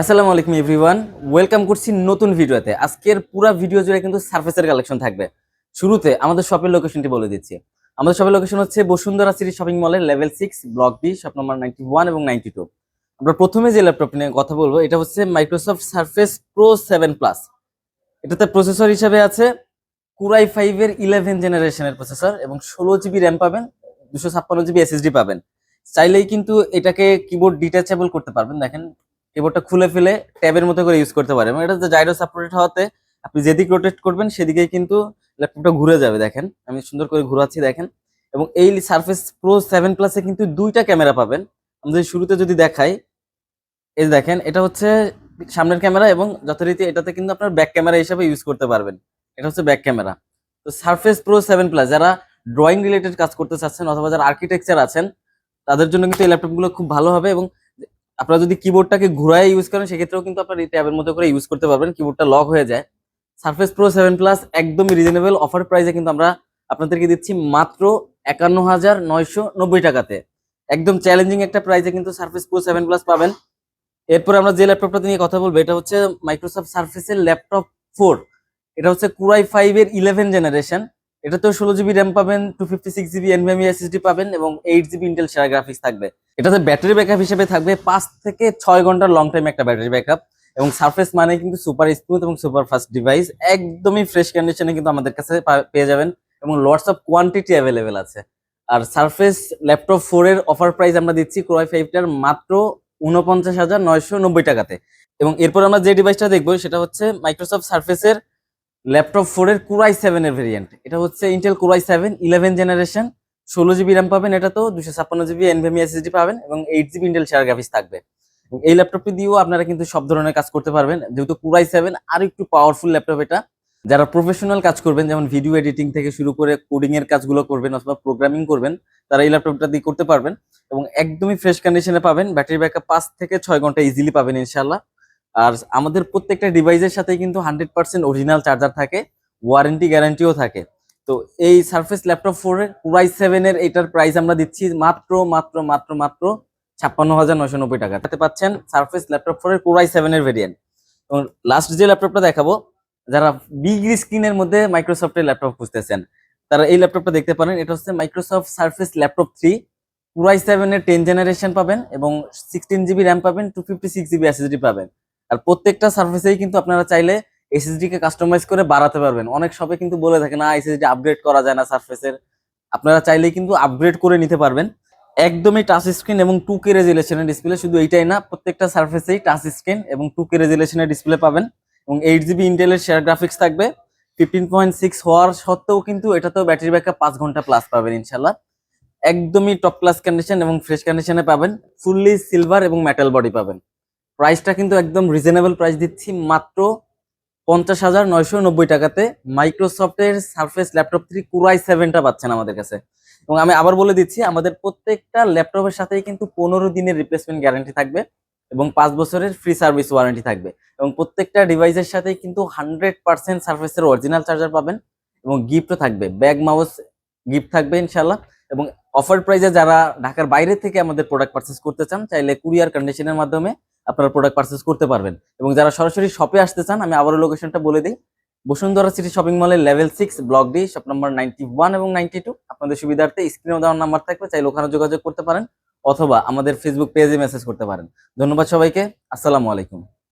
আসসালামু আলাইকুম everyone. Welcome করছি নতুন ভিডিওতে। আজকের পুরো ভিডিও জুড়ে কিন্তু সার্ফেসের কালেকশন থাকবে। শুরুতে আমাদের শপের লোকেশনটি বলে দিচ্ছি। আমাদের শপের লোকেশন হচ্ছে বসুন্ধরা সিটি শপিং মলের level six block B shop number ninety one এবং নাইনটি টু আমরা প্রথমে যে ল্যাপটপ নিয়ে কথা বলব, এটা হচ্ছে Microsoft Surface Pro seven plus এটাতে প্রসেসর হিসেবে আছে কুরাই ফাইভ এর ইলেভেন জেনারেশনের প্রসেসর এবং ষোলো জিবি র্যাম পাবেন, দুশো ছাপ্পান্ন জিবি এসএসডি পাবেন। চাইলেই কিন্তু এটাকে কিবোর্ড ডিটাচেবল করতে পারবেন। দেখেন কিবোর্ডটা খুলে ফেলে ট্যাবের মতো করে ইউজ করতে পারেন এটা জাইরো সাপোর্টেড হওয়াতে আপনি যেদিক রোটেট করবেন, সেদিকেই কিন্তু ল্যাপটপটা ঘুরে যাবে, দেখেন। আমি সুন্দর করে ঘুরাচ্ছি, দেখেন। এবং এই সার্ফেস প্রো সেভেন প্লাসে কিন্তু দুইটা ক্যামেরা পাবেন। আমাদের শুরুতে যদি দেখাই, এই দেখেন, এটা হচ্ছে সামনের ক্যামেরা এবং যথারীতি এটাতে কিন্তু আপনার ব্যাক ক্যামেরা হিসাবে ইউজ করতে পারবেন। এটা হচ্ছে ব্যাক ক্যামেরা তো সার্ফেস প্রো সেভেন প্লাস যারা ড্রয়িং রিলেটেড কাজ করতে চাচ্ছেন অথবা যারা আর্কিটেকচার আছেন, তাদের জন্য কিন্তু এই ল্যাপটপগুলো খুব ভালো হবে এবং আপনারা যদি কিবোর্ডটাকে ঘুরায় ইউজ করেন, সেক্ষেত্রেও কিন্তু আপনার এই ট্যাবের মতো করে ইউজ করতে পারবেন। কিবোর্ডটা লক হয়ে যায়। সার্ফেস প্রো সেভেন প্লাস একদমই রিজনেবল অফার প্রাইসে কিন্তু আমরা আপনাদেরকে দিচ্ছি মাত্র একান্ন হাজার নয়শো নব্বই টাকাতে। একদম চ্যালেঞ্জিং একটা প্রাইসে কিন্তু সার্ফেস প্রো সেভেন প্লাস পাবেন। এরপর আমরা যে ল্যাপটপটা নিয়ে কথা বলব, এটা হচ্ছে মাইক্রোসফট সার্ফেসের ল্যাপটপ ফোর এটা হচ্ছে কুরাই ফাইভ এর ইলেভেন জেনারেশন এটাতেও ষোলো জিবি র্যাম পাবেন two fifty six GB NVMe SSD পাবেন এবং এইট জিবি ইন্টেল সেরা গ্রাফিক্স থাকবে। এটাতে ব্যাটারি ব্যাকআপ হিসেবে থাকবে পাঁচ থেকে ছয় ঘণ্টার লং টাইম একটা ব্যাটারি ব্যাকআপ এবং সার্ফেস মানে কিন্তু সুপার স্মুথ এবং সুপার ফাস্ট ডিভাইস একদমই ফ্রেশ কন্ডিশনে কিন্তু আমাদের কাছে পেয়ে যাবেন এবং লটস অফ কোয়ান্টিটি অ্যাভেলেবেল আছে। আর সার্ফেস ল্যাপটপ ফোর এর অফার প্রাইস আমরা দিচ্ছি ক্রয় ফাইভটার মাত্র উনপঞ্চাশ হাজার নয়শো নব্বই টাকাতে। এবং এরপর আমরা যে ডিভাইসটা দেখব সেটা হচ্ছে মাইক্রোসফট সার্ফেসের ল্যাপটপ ফোর এর কুরাই সেভেন এর ভেরিয়েন্ট এটা হচ্ছে Intel core i seven eleven generation ষোলো জিবি র্যাম পাবেন এটা তো দুশো ছাপ্পান্ন জিবি এনভিএমই এসএসডি পাবেন এবং eight GB Intel shared graphics থাকবে। এই ল্যাপটপটি দিয়েও আপনারা কিন্তু সব ধরনের কাজ করতে পারবেন। যেহেতু কুরাই সেভেন আর একটু পাওয়ারফুল ল্যাপটপ এটা। যারা প্রফেশনাল কাজ করবেন, যেমন ভিডিও এডিটিং থেকে শুরু করে কোডিং এর কাজগুলো করবেন অথবা প্রোগ্রামিং করবেন, তারা এই ল্যাপটপটা দিয়ে করতে পারবেন। এবং একদমই ফ্রেশ কন্ডিশনে পাবেন। ব্যাটারি ব্যাকআপ পাঁচ থেকে ছয় ঘণ্টা ইজিলি পাবেন ইনশাল্লাহ আর আমাদের প্রত্যেকটা ডিভাইসের সাথে কিন্তু হান্ড্রেড পার্সেন্ট অরিজিনাল চার্জার থাকে ওয়ারেন্টি গ্যারান্টিও থাকে। তো এই সার্ফেস ল্যাপটপ ফোর এর কুরাই সেভেন এর এটার প্রাইস আমরা দিচ্ছি মাত্র মাত্র মাত্র মাত্র ছাপ্পান্ন হাজার নয়শো নব্বই টাকা। তাতে পাচ্ছেন সার্ফেস ল্যাপটপ ফোর এর কুরাই সেভেন এর ভেরিয়েন্ট এবং লাস্ট যে ল্যাপটপটা দেখাবো, যারা বিগ স্ক্রিনের মধ্যে মাইক্রোসফটের ল্যাপটপ খুঁজতেছেন, তারা এই ল্যাপটপটা দেখতে পারেন। এটা হচ্ছে Microsoft Surface laptop three core i seven এর টেন জেনারেশন পাবেন এবং সিক্সটিন জিবি র্যাম পাবেন two fifty six GB SSD পাবেন। আর প্রত্যেকটা সার্ফেসেই কিন্তু আপনারা চাইলে এসএসডি কে কাস্টমাইজ করে বাড়াতে পারবেন। অনেক শপে কিন্তু বলে থাকে না এসএসডি আপগ্রেড করা যায় না সার্ফেসের আপনারা চাইলেই কিন্তু আপগ্রেড করে নিতে পারবেন। একদমই টাচ স্ক্রিন এবং টু কে রেজুলেশনের ডিসপ্লে শুধু এইটাই না, প্রত্যেকটা সার্ফেসেই টাচ স্ক্রিন এবং টু কে রেজুলেশনের ডিসপ্লে পাবেন। এবং এইট জিবি ইন্টেলের শেয়ার গ্রাফিক্স থাকবে। ফিফটিন পয়েন্ট সিক্স হওয়ার সত্ত্বেও কিন্তু এটাতেও ব্যাটারি ব্যাকআপ পাঁচ ঘণ্টা প্লাস পাবেন ইনশাল্লাহ একদমই টপ ক্লাস কন্ডিশন এবং ফ্রেশ কন্ডিশনে পাবেন। ফুললি সিলভার এবং মেটাল বডি পাবেন। প্রাইসটা কিন্তু একদম রিজনেবল প্রাইস দিচ্ছি মাত্র পঞ্চাশ হাজার নয়শো নব্বই টাকাতে। মাইক্রোসফটের Surface laptop three core i সেভেনটা পাচ্ছেন আমাদের কাছে। এবং আমি আবার বলে দিচ্ছি, আমাদের প্রত্যেকটা ল্যাপটপের সাথেই কিন্তু পনেরো দিনের রিপ্লেসমেন্ট গ্যারান্টি থাকবে এবং পাঁচ বছরের ফ্রি সার্ভিস ওয়ারেন্টি থাকবে। এবং প্রত্যেকটা ডিভাইসের সাথেই কিন্তু হান্ড্রেড পার্সেন্ট সার্ফেসের অরিজিনাল চার্জার পাবেন এবং গিফটও থাকবে। ব্যাগ মাউস গিফট থাকবে ইনশাল্লাহ এবং অফার প্রাইজে যারা ঢাকার বাইরে থেকে আমাদের প্রোডাক্ট পারচেস করতে চান, চাইলে কুরিয়ার কন্ডিশনের মাধ্যমে আপনারা প্রোডাক্ট পারচেস করতে পারবেন। এবং যারা সরাসরি শপে আসতে চান, আমি আবারও লোকেশনটা বলে দিই। বসুন্ধরা সিটি শপিং মলের level six block D shop number ninety one এবং নাইনটি টু আপনাদের সুবিধার্থে স্ক্রিনে দেওয়ার নাম্বার থাকবে, চাইলে ওখানে যোগাযোগ করতে পারেন, অথবা আমাদের ফেসবুক পেজে মেসেজ করতে পারেন। ধন্যবাদ সবাইকে, আসসালামু আলাইকুম।